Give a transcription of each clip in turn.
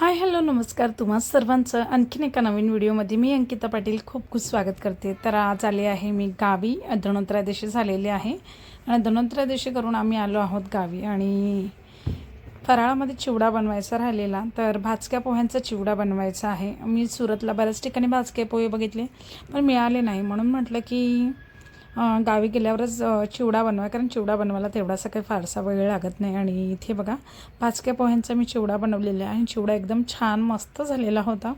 Hi hello नमस्कार तुम्हा सर्वांचं. आणखीन एका नवीन व्हिडिओमध्ये मी अंकिता पाटील खूप खूप स्वागत करते. तर आज आले आहे मी गावी. धनोत्रयोदशी झालेली आहे. आणि धनोत्रयोदशी करून आम्ही आलो आहोत गावी. आणि फराळामध्ये चिवडा बनवायचा राहिलेला. तर भाजक्या पोह्यांचा चिवडा बनवायचा आहे. मी सुरतला बऱ्याच ठिकाणी भाजके पोहे बघितले पण मिळाले नाही. म्हणून म्हटलं की गावी गेल्यावरच चिवडा बनवा कारण चिवडा बनवायला तेवढासा काही फारसा वेळ लागत नाही. आणि इथे बघा भाजक्या पोह्यांचा मी चिवडा बनवलेला आहे. आणि चिवडा एकदम छान मस्त झालेला होता.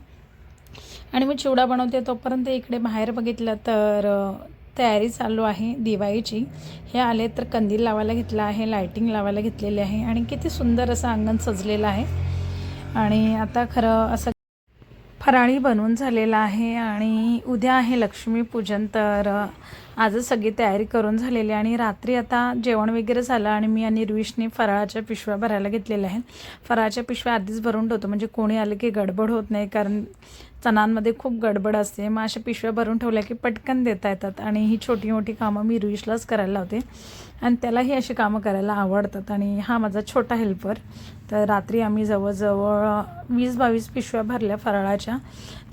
आणि मी चिवडा बनवते तोपर्यंत इकडे बाहेर बघितलं तर तयारी चालू आहे दिवाळीची. हे आले तर कंदील लावायला घेतला आहे लायटिंग लावायला घेतलेली आहे. आणि किती सुंदर असं अंगण सजलेलं आहे. आणि आता खरं असं फराळी बनवून झालेला आहे आणि उद्या आहे लक्ष्मीपूजन तर आजच सगळी तयारी करून झालेली आणि रात्री आता जेवण वगैरे झालं आणि मी आणि रुईशने फराळाच्या पिशव्या भरायला घेतलेल्या आहेत. फराळाच्या पिशव्या आधीच भरून ठेवतो म्हणजे कोणी आलं की गडबड होत नाही कारण चणांमध्ये खूप गडबड असते. मग अशा पिशव्या भरून ठेवल्या की पटकन देता येतात आणि ही छोटी मोठी कामं मी रुईशलाच करायला लावते. आणि त्यालाही अशी कामं करायला आवडतात आणि हा माझा छोटा हेल्पर तर रात्री आम्ही जवळजवळ वीस बावीस पिशव्या भरल्या फराळाच्या.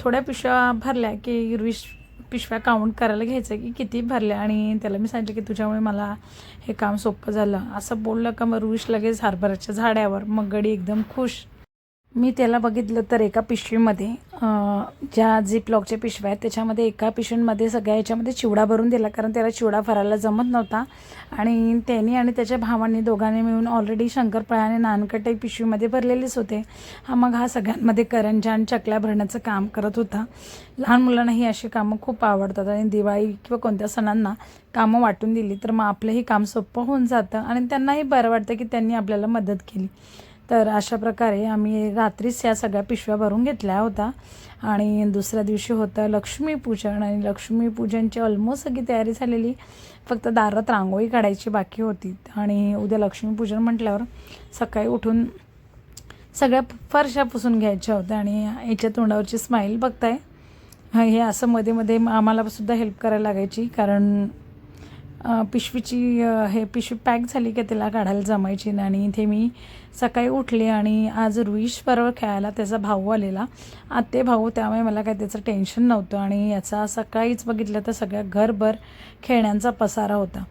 थोड्या पिशव्या भरल्या की रुईश पिशव्या काउंट करायला घ्यायचं की किती भरल्या आणि त्याला मी सांगितलं की तुझ्यामुळे मला हे काम सोपं झालं. असं बोललं का मग रुईश लगेच हरभऱ्याच्या झाड्यावर मग गडी एकदम खुश. मी त्याला बघितलं तर एका पिशवीमध्ये ज्या झिप प्लॉकच्या पिशव्या आहेत त्याच्यामध्ये एका पिशवीमध्ये सगळ्या याच्यामध्ये चिवडा भरून दिला कारण त्याला चिवडा भरायला जमत नव्हता. आणि त्यांनी आणि त्याच्या भावांनी दोघांनी मिळून ऑलरेडी शंकरपाळ्या आणि नानकटे पिशवीमध्ये भरलेलेच होते. हा मग हा सगळ्यांमध्ये करंजा आणि चकल्या भरण्याचं काम करत होता. लहान मुलांना ही अशी कामं खूप आवडतात आणि दिवाळी किंवा कोणत्या सणांना कामं वाटून दिली तर मग आपलंही काम सोपं होऊन जातं. आणि त्यांनाही बरं वाटतं की त्यांनी आपल्याला मदत केली. तर अशा प्रकारे आम्ही रात्रीच या सगळ्या पिशव्या भरून घेतल्या होत्या. आणि दुसऱ्या दिवशी होतं लक्ष्मीपूजन आणि लक्ष्मीपूजनची ऑलमोस्ट सगळी तयारी झालेली. फक्त दारात रांगोळी काढायची बाकी होती. आणि उद्या लक्ष्मीपूजन म्हटल्यावर सकाळी उठून सगळ्या फरशा पुसून घ्यायच्या होत्या. आणि याच्या तोंडावरची स्माईल बघताय. हे असं मध्ये मध्ये आम्हाला सुद्धा हेल्प करायला लागायची. कारण पिशवीची हे पिशवी पॅक झाली की त्याला काढायला जमायची नाही. आणि इथे मी सकाळी उठले आणि आज रुईश बरोबर खेळायला त्याचा भाऊ आलेला. आत्ते भाऊ त्यामुळे मला काही त्याचं टेन्शन नव्हतं. आणि याचा सकाळीच बघितलं तर सगळ्या घरभर खेळण्यांचा पसारा होता.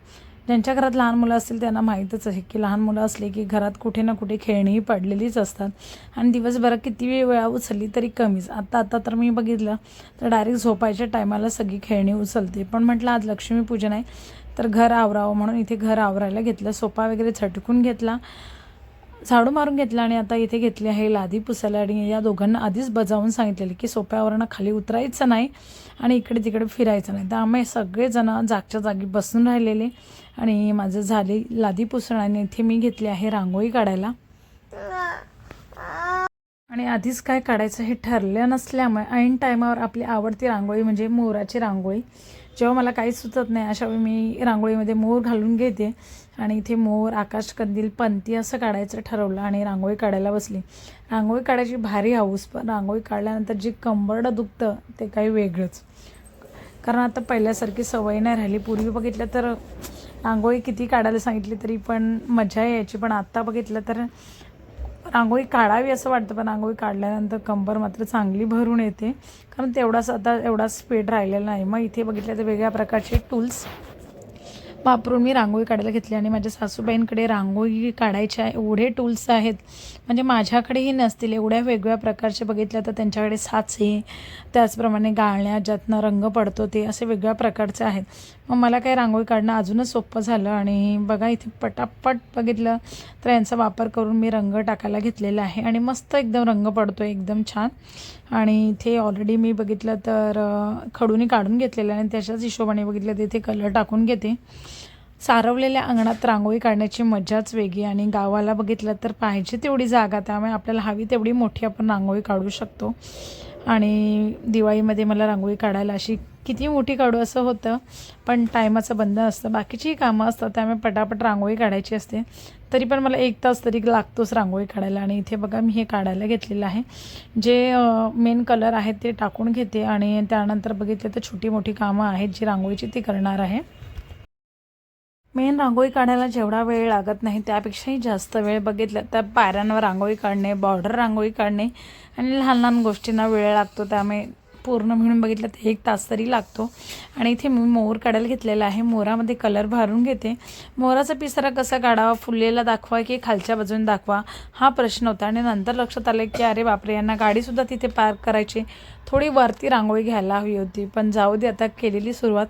ज्यांच्या घरात लहान मुलं असतील त्यांना माहीतच आहे की लहान मुलं असले की घरात कुठे ना कुठे खेळणीही पडलेलीच असतात. आणि दिवसभरात किती वेळा उचलली तरी कमीच. आता आता तर मी बघितलं तर डायरेक्ट झोपायच्या टायमाला सगळी खेळणी उचलते. पण म्हटलं आज लक्ष्मीपूजन आहे तर घर आवरावं म्हणून इथे घर आवरायला घेतलं. सोफा वगैरे झटकून घेतला. झाडू मारून घेतला आणि आता इथे घेतली आहे लादी पुसायला आणि या दोघांना आधीच बजावून सांगितलेले की सोप्यावरनं खाली उतरायचं नाही आणि इकडे तिकडे फिरायचं नाही. त्यामुळे सगळेजणं जागच्या जागी बसून राहिलेले आणि माझं झाली लादी पुसणं आणि इथे मी घेतली आहे रांगोळी काढायला. आणि आधीच काय काढायचं हे ठरलं नसल्यामुळे ऐन टायमावर आपली आवडती रांगोळी म्हणजे मोराची रांगोळी. जेव्हा मला काहीच सुचत नाही अशा वेळी मी रांगोळीमध्ये मोर घालून घेते. आणि इथे मोर आकाशकंदील पंती असं काढायचं ठरवलं आणि रांगोळी काढायला बसली. रांगोळी काढायची भारी हाऊस पण रांगोळी काढल्यानंतर जी कंबरडं दुखतं ते काही वेगळंच. कारण आता पहिल्यासारखी सवय नाही राहिली. पूर्वी बघितलं तर रांगोळी किती काढायला सांगितली तरी पण मजा यायची. पण आत्ता बघितलं तर रांगोळी काढावी असं वाटतं पण रांगोळी काढल्यानंतर कंबर मात्र चांगली भरून येते. कारण तेवढाच आता एवढा स्पीड राहिलेला नाही. मग इथे बघितलं तर वेगळ्या प्रकारचे टूल्स वापरून मी रांगोळी काढायला घेतली आणि माझ्या सासूबाईंकडे रांगोळी काढायच्या एवढे टूल्स आहेत. म्हणजे माझ्याकडेही नसतील एवढ्या वेगळ्या प्रकारचे बघितलं तर त्यांच्याकडे साचे त्याचप्रमाणे गाळण्या ज्यातनं रंग पडतो ते असे वेगळ्या प्रकारचे आहेत. मग मला काही रांगोळी काढणं अजूनच सोपं झालं आणि बघा इथे पटापट बघितलं तर यांचा वापर करून मी रंग टाकायला घेतलेला आहे आणि मस्त एकदम रंग पडतो एकदम छान. आणि इथे ऑलरेडी मी बघितलं तर खडूनी खडूने काढून घेतलेलं आणि त्याच्याच हिशोबाने बघितलं तर इथे कलर टाकून घेते. सारवलेल्या अंगणात रांगोळी काढण्याची मजाच वेगळी आणि गावाला बघितलं तर पाहिजे तेवढी जागा त्यामुळे आपल्याला हवी तेवढी मोठी आपण रांगोळी काढू शकतो. आणि दिवाळीमध्ये मला रांगोळी काढायला अशी किती मोठी काढू असं होतं पण टायमाचं बंद असतं. बाकीचीही कामं असतात त्यामुळे पटापट रांगोळी काढायची असते. तरी पण मला एक तास तरी लागतोच रांगोळी काढायला आणि इथे बघा मी हे काढायला घेतलेलं आहे. जे मेन कलर आहेत ते टाकून घेते आणि त्यानंतर बघितलं तर छोटी मोठी कामं आहेत जी रांगोळीची ती करणार आहे. मेन रांगोळी काढायला जेवढा वेळ लागत नाही त्यापेक्षाही जास्त वेळ बघितलं तर पायऱ्यांवर रांगोळी काढणे बॉर्डर रांगोळी काढणे आणि लहान लहान गोष्टींना वेळ लागतो. त्यामुळे पूर्ण म्हणून बघितलं तर एक तास तरी लागतो. आणि इथे मी मोर काढायला घेतलेला आहे. मोरामध्ये कलर भरून घेते. मोराचा पिसारा कसा काढावा फुललेला दाखवा की खालच्या बाजूने दाखवा हा प्रश्न होता. आणि नंतर लक्षात आलं की अरे बापरे यांना गाडीसुद्धा तिथे पार्क करायची. थोडी वरती रांगोळी घ्यायला हवी होती. पण जाऊ दे आता केलेली सुरुवात.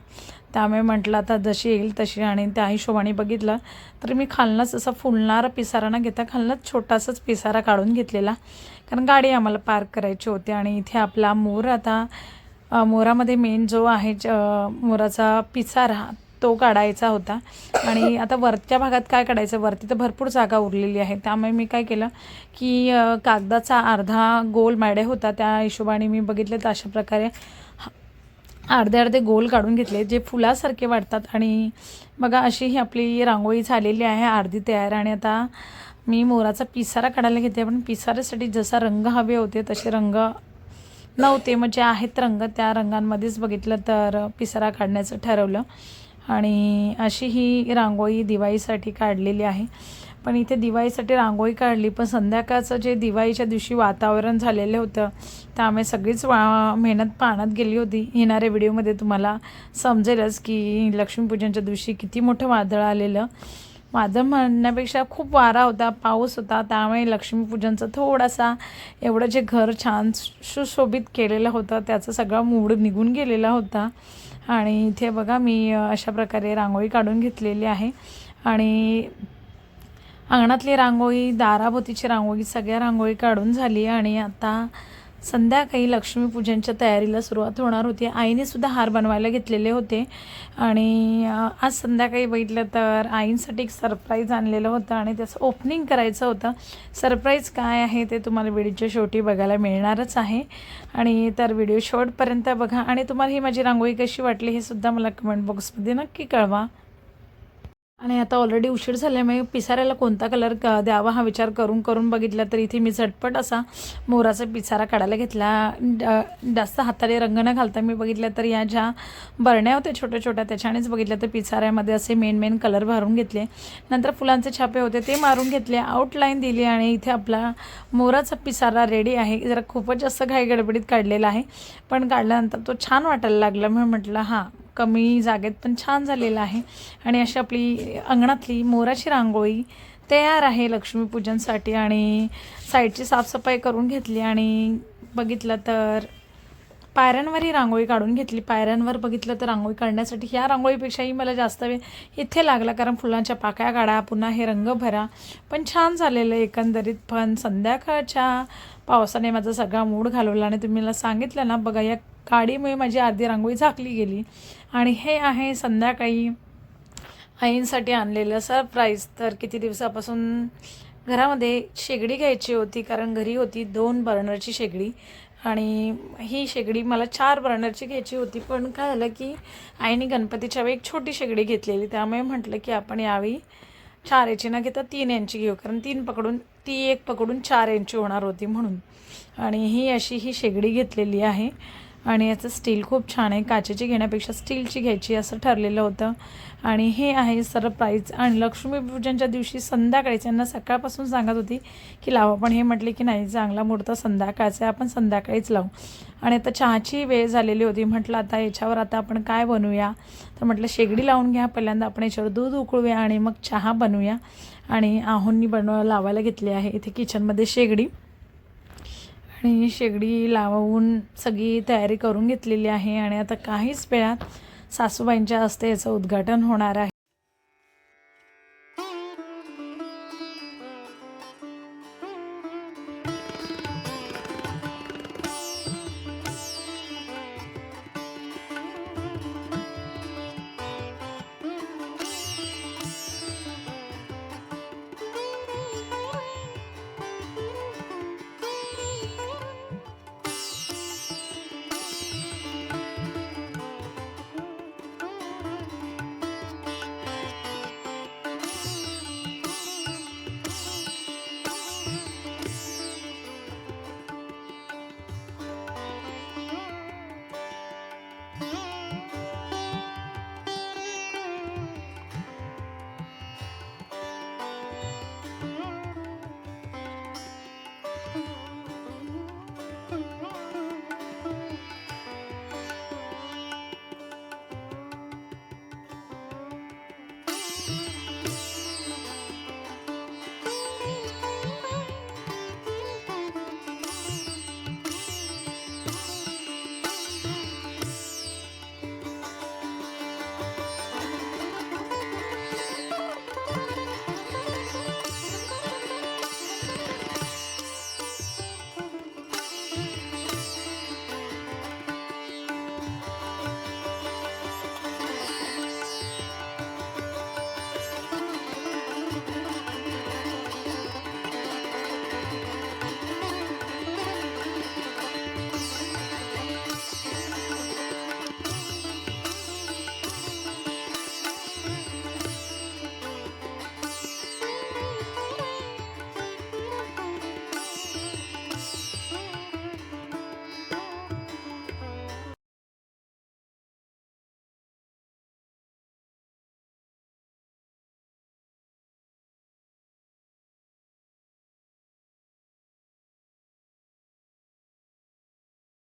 त्यामुळे म्हटलं आता जशी येईल तशी. आणि त्या हिशोबाने बघितलं तर मी खालनाच असा फुलणारा पिसारा न घेता खालनाच छोटासाच पिसारा काढून घेतलेला. कारण गाडी आम्हाला पार्क करायची होती आणि इथे आपला मोर आता मोरामध्ये मेन जो आहे ज- मोराचा पिसारा तो काढायचा होता. आणि आता वरच्या भागात काय काढायचं? वरती तर भरपूर जागा उरलेली आहे त्यामुळे मी काय केलं की कागदाचा अर्धा गोल मॅडे होता. त्या हिशोबाने मी बघितलं तर अशा प्रकारे. अर्धे अर्धे गोल काढून घेतले जे फुलासारखे वाटतात. आणि बघा अशी ही आपली रांगोळी झालेली आहे अर्धी तयार. आणि आता मी मोराचा पिसारा काढायला घेते पण पिसाऱ्यासाठी जसा रंग हवे होते तसे रंग नव्हते. मग जे आहेत रंग त्या रंगांमध्येच बघितलं तर पिसारा काढण्याचं ठरवलं. आणि अशी ही रांगोळी दिवाळीसाठी काढलेली आहे. पण इथे दिवाळीसाठी रांगोळी काढली पण संध्याकाळचं जे दिवाळीच्या दिवशी वातावरण झालेलं होतं त्यामुळे सगळीच वा मेहनत पाण्यात गेली होती. येणाऱ्या व्हिडिओमध्ये तुम्हाला समजेलच की लक्ष्मीपूजनच्या दिवशी किती मोठं वादळ आलेलं. माझं म्हणण्यापेक्षा खूप वारा होता पाऊस होता. त्यामुळे लक्ष्मीपूजनचं थोडासा एवढं जे घर छान सुशोभित केलेलं होतं त्याचा सगळा मूड निघून गेलेला होता. आणि इथे बघा मी अशा प्रकारे रांगोळी काढून घेतलेली आहे. आणि अंगणातली रांगोळी दाराभोतीची रांगोळी सगळ्या रांगोळी काढून झाली. आणि आता संध्याकाळी लक्ष्मीपूजनच्या तयारीला सुरुवात होणार होती. आईने सुद्धा हार बनवायला घेतलेले होते. आणि आज संध्याकाळी बघितलं तर आईंसाठी एक सरप्राईज आणलेलं होतं आणि त्याचं ओपनिंग करायचं होतं. सरप्राईज काय आहे ते तुम्हाला व्हिडिओच्या शेवटी बघायला मिळणारच आहे. आणि तर व्हिडिओ शेवटपर्यंत बघा. आणि तुम्हाला ही माझी रांगोळी कशी वाटली हे सुद्धा मला कमेंट बॉक्समध्ये नक्की कळवा. आणि आता ऑलरेडी उशीर झाल्यामुळे पिसाऱ्याला कोणता कलर क द्यावा हा विचार करून करून बघितला तर इथे मी झटपट असा मोराचा पिसारा काढायला घेतला. ड- जास्त हाताने रंग न घालता मी बघितलं तर या ज्या बरण्या होत्या छोट्या छोट्या त्याच्यानेच बघितलं तर पिसाऱ्यामध्ये असे मेन मेन कलर भरून घेतले. नंतर फुलांचे छापे होते ते मारून घेतले आउटलाईन दिली आणि इथे आपला मोराचा पिसारा रेडी आहे. जरा खूपच जास्त घाई गडबडीत काढलेला आहे. पण काढल्यानंतर तो छान वाटायला लागला. म्हणून म्हटलं हां कमी जागेत पण छान झालेलं आहे. आणि अशी आपली अंगणातली मोराची रांगोळी तयार आहे लक्ष्मीपूजनसाठी आणि साईडची साफसफाई करून घेतली आणि बघितलं तर पायऱ्यांवरही रांगोळी काढून घेतली. पायऱ्यांवर बघितलं तर रांगोळी काढण्यासाठी ह्या रांगोळीपेक्षाही मला जास्त वेळ इथे लागला कारण फुलांच्या पाकळ्या काढा पुन्हा हे रंग भरा. पण छान झालेलं आहे एकंदरीत. पण संध्याकाळच्या पावसाने माझा सगळा मूड घालवला आणि तुम्ही मला सांगितलं ना बघा या काडीमुळे माझी अर्धी रांगोळी झाकली गेली. आणि हे आहे संध्याकाळी आईंसाठी आणलेलं सरप्राईज. तर किती दिवसापासून घरामध्ये शेगडी घ्यायची होती कारण घरी होती दोन बर्नरची शेगडी. आणि ही शेगडी मला चार बर्नरची घ्यायची होती पण काय झालं की आईने गणपतीच्या वेळी एक छोटी शेगडी घेतलेली. त्यामुळे म्हटलं की आपण यावेळी चार याची न घेता तीन यांची घेऊ कारण तीन पकडून ती एक पकडून चार यांची होणार होती म्हणून. आणि ही अशी ही शेगडी घेतलेली आहे. आणि याचं स्टील खूप छान आहे. काचेची घेण्यापेक्षा स्टीलची घ्यायची असं ठरलेलं होतं. आणि हे आहे सरप्राईज आणि लक्ष्मीपूजनच्या दिवशी संध्याकाळीच यांना सकाळपासून सांगत होती की लावा पण हे म्हटले की नाही चांगला मुहूर्त संध्याकाळचा आहे आपण संध्याकाळीच लावू. आणि आता चहाची वेळ झालेली होती. म्हटलं आता याच्यावर आता आपण काय बनवूया? तर म्हटलं शेगडी लावून घ्या पहिल्यांदा. आपण याच्यावर दूध उकळूया आणि मग चहा बनवूया. आणि आहोंनी बनव लावायला घेतली आहे. इथे किचनमध्ये शेगडी. आणि शेगडी लावून सगळी तयारी करून घेतलेली आहे आणि आता काहीच वेळात सासूबाईंच्या हस्ते याचं उद्घाटन होणार आहे.